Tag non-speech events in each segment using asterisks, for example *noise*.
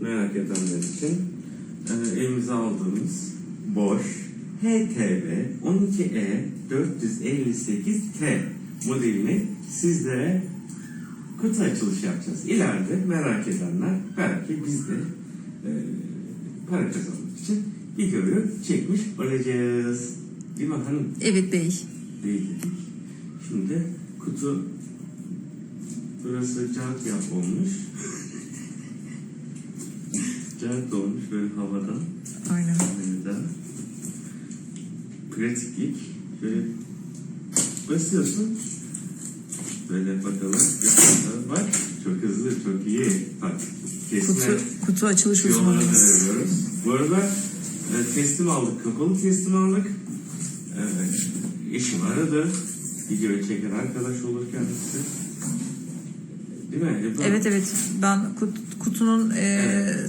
merak edenler için e, elimize aldığımız Bosch HTV 12E 458T modelini sizlere kutu açılışı yapacağız. İleride merak edenler belki biz de e, para kazanmak için videoyu çekmiş olacağız. Değil mi hanım? Evet bey. Dedik. Şimdi kutu burası cart yap olmuş. Cart olmuş böyle havadan. Aynen. Havada. Pratiklik. Böyle basıyorsun. Böyle bakalım. Bak çok hızlı çok iyi. Bak kesme. Kutu, kutu açılış uzmanımız. veriyoruz. Bu arada e, teslim aldık. Kapalı teslim aldık. Evet. Eşim aradı. Videoyu çeken arkadaş olur kendisi. Değil mi? Ebru? Evet evet ben kut- kutunun e,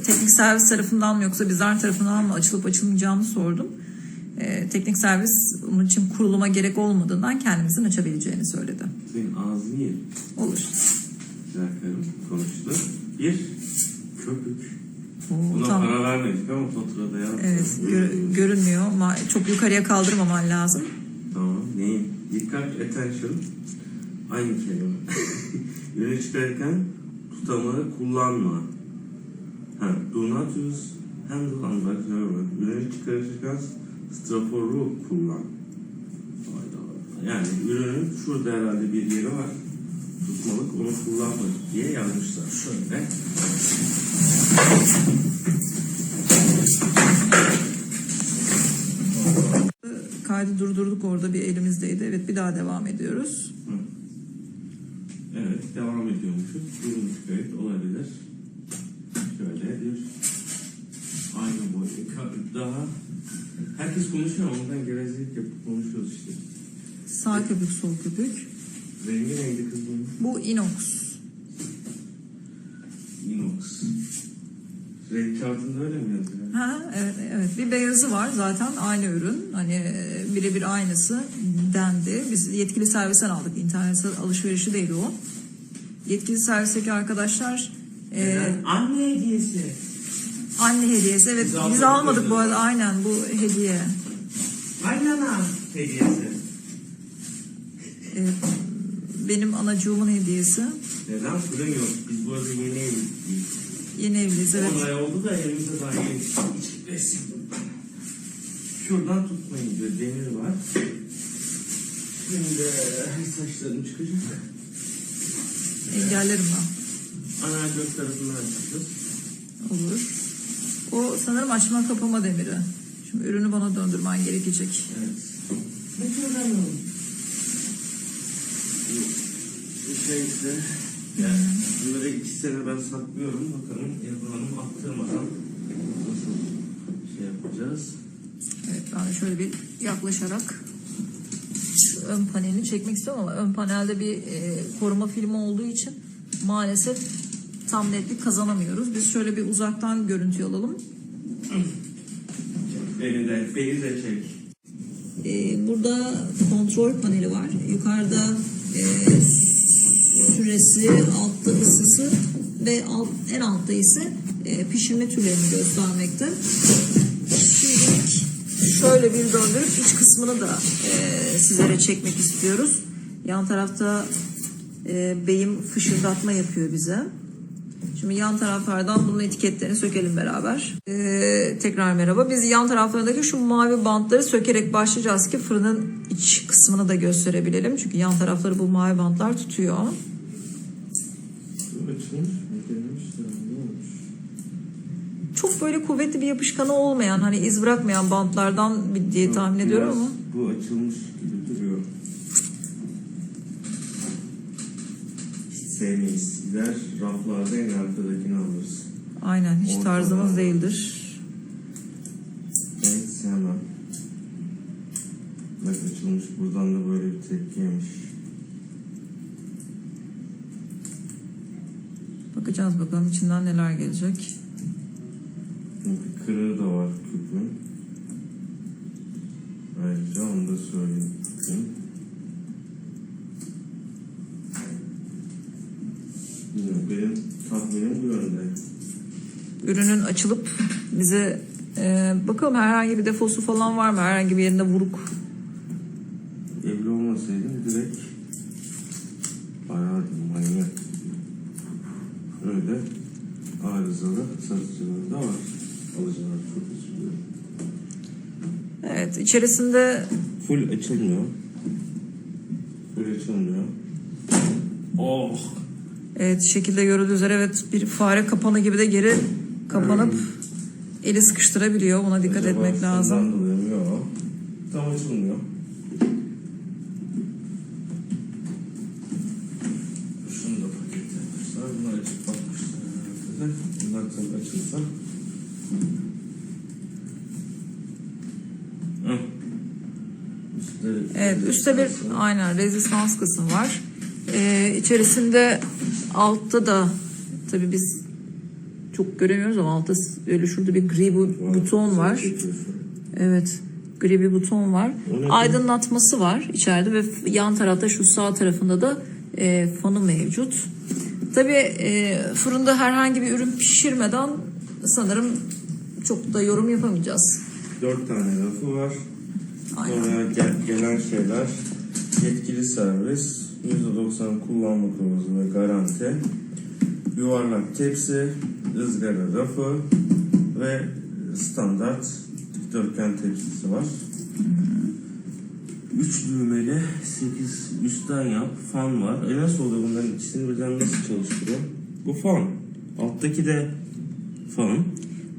teknik servis tarafından mı yoksa bizler tarafından mı açılıp açılmayacağını sordum. E, teknik servis onun için kuruluma gerek olmadığından kendimizin açabileceğini söyledi. Senin ağzını ye. Olur. Güzel karım konuştu. Bir köpük. Oo, Buna tamam. para vermedik ama faturada yazdı. Evet gör- görünmüyor ama çok yukarıya kaldırmaman lazım. Tamam. Neyin? Dikkat, attention. Aynı kelime. *laughs* Yöne çıkarken tutamağı kullanma. Ha, do not use handle on back Yöne çıkarırken straforu kullan. Yani ürünün şurada herhalde bir yeri var. Tutmalık onu kullanma diye yazmışlar. Şöyle. Kaydı durdurduk orada bir elimizdeydi. Evet bir daha devam ediyoruz. Hı. Devam ediyormuşuz. Durmuş kayıt olabilir. Şöyle bir aynı boy. Ka- Daha herkes konuşuyor ama ondan gevezelik yapıp konuşuyoruz işte. Sağ köpük sol köpük. Rengi neydi kız bunun? Bu inox. Inox. Renk kartında öyle mi yazıyor? Ha evet evet bir beyazı var zaten aynı ürün hani e, birebir aynısı dendi. Biz yetkili servisten aldık internet alışverişi değil o. Yetkili servisteki arkadaşlar e, Anne hediyesi. anne hediyesi evet Biz biz, almadık bu arada aynen bu hediye. Annana hediyesi. E, benim anacığımın hediyesi. Neden fırın yok? Biz bu arada yeni evliyiz. Yeni evliyiz evet. 10 ay oldu da elimizde daha yeni resim. Şuradan tutmayın diyor. Demir var. Şimdi saçlarım çıkacak. Engellerim ben. Ana gök tarafından. Olur. O sanırım açma kapama demiri. Şimdi ürünü bana döndürmen gerekecek. Evet. Ne kadar Bu şey ise yani bunları iki sene ben saklıyorum. Bakalım Hanım attırmadan nasıl şey yapacağız. Evet ben de şöyle bir yaklaşarak ön panelini çekmek istiyorum ama ön panelde bir e, koruma filmi olduğu için maalesef tam netlik kazanamıyoruz. Biz şöyle bir uzaktan görüntü alalım. Beni de, beni de çek. E, burada kontrol paneli var. Yukarıda e, süresi, altta ısısı ve alt, en altta ise e, pişirme türlerini göstermekte. Şöyle bir döndürüp iç kısmını da e, sizlere çekmek istiyoruz. Yan tarafta e, beyim fışırdatma yapıyor bize. Şimdi yan taraflardan bunun etiketlerini sökelim beraber. Ee, tekrar merhaba. Biz yan taraflarındaki şu mavi bantları sökerek başlayacağız ki fırının iç kısmını da gösterebilelim. Çünkü yan tarafları bu mavi bantlar tutuyor. Açılmış mı? Denemiş? Çok böyle kuvvetli bir yapışkanı olmayan hani iz bırakmayan bantlardan bir- diye tahmin Biraz ediyorum ama. Bu açılmış gibi duruyor. Hiç sevmeyiz. Gider raflarda en arkadakini alırız. Aynen hiç Ortada. tarzımız değildir. Hiç sevmem. Bak açılmış buradan da böyle bir tepki yemiş. Bakacağız bakalım içinden neler gelecek. Kırığı da var küpün. Ayrıca onu da söyleyeyim. Benim tahminim bu yönde. ürünün açılıp bize e, bakalım herhangi bir defosu falan var mı? Herhangi bir yerinde vuruk. Evli olmasaydım direkt bayağı manyak. Öyle arızalı satıcılar da var. Evet içerisinde Full açılmıyor. Full açılmıyor. Oh! evet şekilde görüldüğü üzere evet bir fare kapanı gibi de geri kapanıp eli sıkıştırabiliyor. Buna dikkat Acaba etmek lazım. şundan dolayı mı? Yok. Tam açılmıyor. Şunu da paketlemişler. Bunu açıp bakmışlar herhalde. Bunlar tabii açılsa. Hı. Üstleri- Evet üstte bir aynen rezistans kısmı var. Ee, içerisinde altta da tabii biz çok göremiyoruz ama altta öyle şurada bir gri bu buton var. Evet gri bir buton var. Aydınlatması var içeride ve yan tarafta şu sağ tarafında da e, fanı mevcut. Tabii e, fırında herhangi bir ürün pişirmeden sanırım çok da yorum yapamayacağız. Dört tane rafı var. Gel- gelen şeyler yetkili servis, %90 kullanma kılavuzu ve garanti, yuvarlak tepsi, ızgara rafı ve standart dikdörtgen tepsisi var. Üç düğmeli, sekiz üstten yap, fan var. E nasıl oluyor bunların ikisini birden nasıl çalıştırıyor? Bu fan. Alttaki de fan.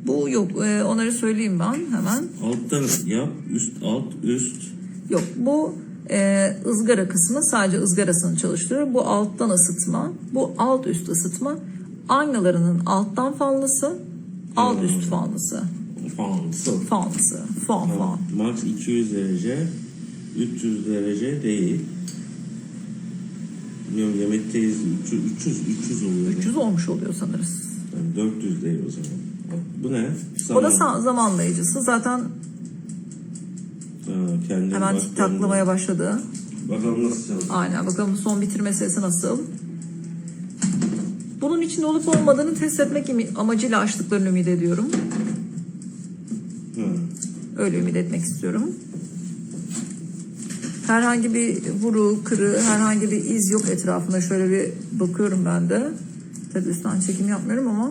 Bu yok e, onları söyleyeyim ben hemen. Alttan yap, üst alt, üst. Yok bu e, ızgara kısmı sadece ızgarasını çalıştırıyor. Bu alttan ısıtma, bu alt üst ısıtma. Aynalarının alttan fanlısı, alt üst fanlısı. Fan, sıfır. Fanlısı, fan fan. Max 200 derece, 300 derece değil. Bilmiyorum yemekteyiz 300, 300, 300 oluyor. 300 olmuş oluyor sanırız. Yani 400 değil o zaman. Bu ne? O da Zaman. zamanlayıcısı. Zaten Ha, hemen tik taklamaya başladı. Bakalım nasıl çalışıyor. Aynen bakalım son bitirme sesi nasıl. Bunun içinde olup olmadığını test etmek amacıyla açtıklarını ümit ediyorum. Ha. Öyle ümit etmek istiyorum. Herhangi bir vuru, kırı, herhangi bir iz yok etrafında. Şöyle bir bakıyorum ben de. Tabii üstten çekim yapmıyorum ama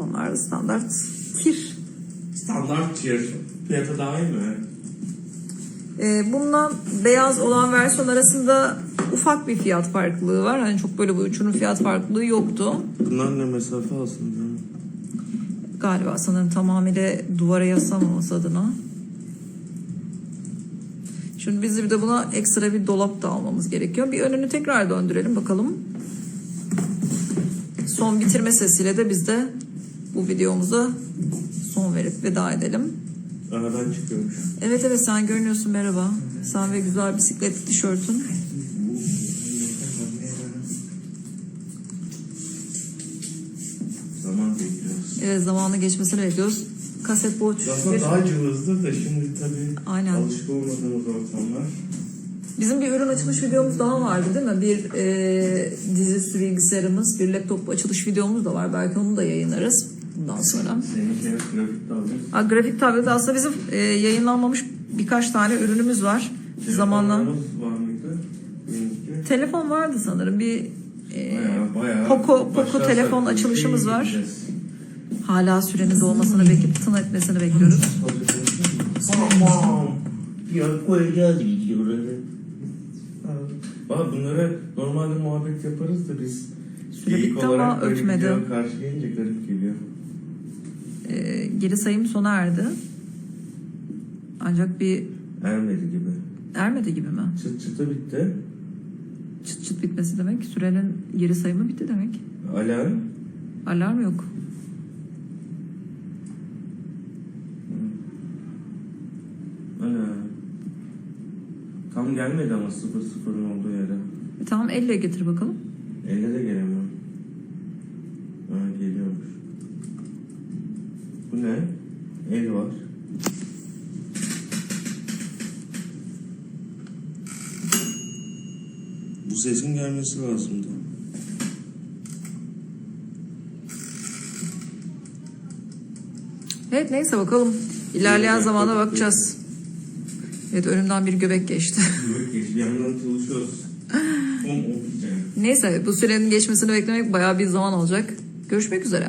onlar da standart kir. Standart tier. Fiyatı daha iyi mi? Ee, bundan beyaz olan versiyon arasında ufak bir fiyat farklılığı var. Hani çok böyle bu üçünün fiyat farklılığı yoktu. Bunlar ne mesafe aslında? Galiba sanırım tamamıyla duvara yaslamaması adına. Şimdi biz bir de buna ekstra bir dolap da almamız gerekiyor. Bir önünü tekrar döndürelim bakalım. Son bitirme sesiyle de biz de bu videomuza son verip veda edelim. Aradan çıkıyormuş. Evet evet sen görünüyorsun merhaba. Sen ve güzel bisiklet tişörtün. Zaman bekliyoruz. Evet zamanı geçmesini bekliyoruz. Kaset boş. Aslında daha cılızdır da şimdi tabii Aynen. alışık olmadığımız ortamlar. Bizim bir ürün açılış videomuz daha vardı değil mi? Bir e, dizüstü bilgisayarımız, bir laptop açılış videomuz da var. Belki onu da yayınlarız bundan sonra. Şey grafik tablet. Ha, grafik tablette aslında bizim e, yayınlanmamış birkaç tane ürünümüz var. Zamanla. Telefonlarımız var mıydı? Benimki. Telefon vardı sanırım. Bir e, Bayağı, bayağı Poco, Poco telefon açılışımız var. gideceğiz. Hala sürenin dolmasını bekleyip tın etmesini bekliyoruz. Tamam. Ya koyacağız videoları. Bak bunlara normalde muhabbet yaparız da biz Süre bitti ama ötmedi. Karşı gelince garip geliyor. E, geri sayım sona erdi. Ancak bir Ermedi gibi. ermedi gibi mi? Çıt çıtı bitti. Çıt çıt bitmesi demek. Sürenin geri sayımı bitti demek. Alarm. Alarm yok. Ana. Tam gelmedi ama sıfır sıfırın olduğu yere. E, tamam elle getir bakalım. Elle de gelemiyorum. Ha geliyormuş. Bu ne? El var. Bu sesin gelmesi lazımdı. Evet neyse bakalım. İlerleyen Evet, zamanda bakalım. bakacağız. Evet önümden bir göbek geçti. Yemek geç, bir yandan çalışıyoruz. Neyse bu sürenin geçmesini beklemek bayağı bir zaman olacak. Görüşmek üzere.